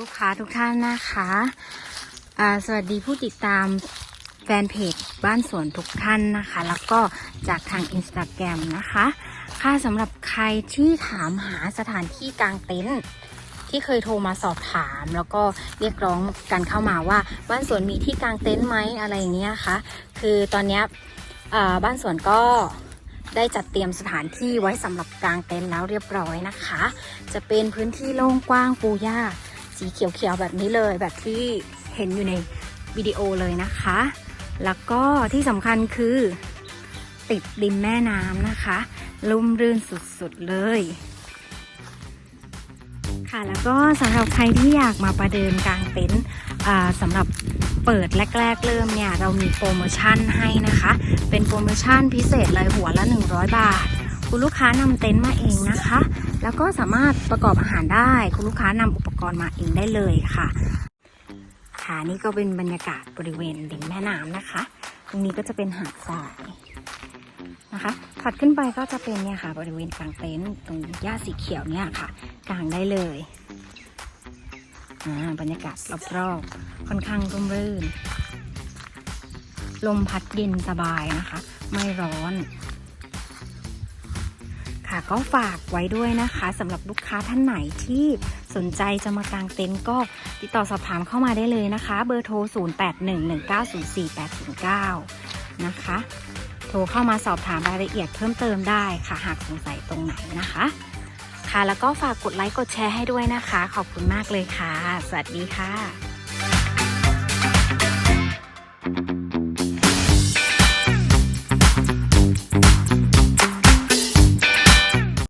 ทุกท่านนะคะสวัสดีผู้ติดตามแฟนเพจบ้านสวนทุกท่านนะคะ แล้วก็จากทางอินสตาแกรมนะคะ ค่ะสำหรับใครที่ถามหาสถานที่กางเต็นท์ที่เคยโทรมาสอบถาม แล้วก็เรียกร้องกันเข้ามาว่า บ้านสวนมีที่กางเต็นท์ไหมอะไรอย่างเงี้ยคะคือตอนนี้บ้านสวนก็ได้จัดเตรียมสถานที่ไว้สำหรับกางเต็นท์แล้วเรียบร้อยนะคะ จะเป็นพื้นที่โล่งกว้างปูหญ้า สีเขียวๆแบบนี้เลยแบบที่เห็นอยู่ในวิดีโอเลยนะคะ แล้วก็ที่สำคัญคือติดริมแม่น้ำนะคะ ลุ่มรื่นสุดๆเลย ค่ะแล้วก็สำหรับใครที่อยากมาประเดิมกลางเต็นท์สำหรับเปิดแรก ๆ เริ่มเนี่ย เรามีโปรโมชั่นให้นะคะ เป็นโปรโมชั่นพิเศษเลยหัวละ 100 บาท คุณลูกค้านำเต็นท์มาเองนะคะ แล้วก็สามารถประกอบอาหารได้ คุณลูกค้านำอุปกรณ์มาเองได้เลยค่ะ ค่ะนี่ก็เป็นบรรยากาศบริเวณริมแม่น้ำนะคะ ตรงนี้ก็จะเป็นหาดทรายนะคะถัดขึ้นไปก็จะเป็นเนี่ยค่ะ บริเวณกลางเต็นท์ตรงหญ้าสีเขียวเนี่ยค่ะกางได้เลยอ่าบรรยากาศรอบๆค่อนข้างร่มรื่น ลมพัดเย็นสบายนะคะ ไม่ร้อน ค่ะก็ฝากไว้ด้วยนะคะสำหรับลูกค้าท่านไหนที่สนใจจะมากางเต็นท์ก็ติดต่อสอบถามเข้ามาได้เลยนะคะ เบอร์โทร 0811904809 นะคะ โทรเข้ามาสอบถามรายละเอียดเพิ่มเติมได้ค่ะ หากสงสัยตรงไหนนะคะ ค่ะแล้วก็ฝากกดไลค์กดแชร์ให้ด้วยนะคะ ขอบคุณมากเลยค่ะ สวัสดีค่ะ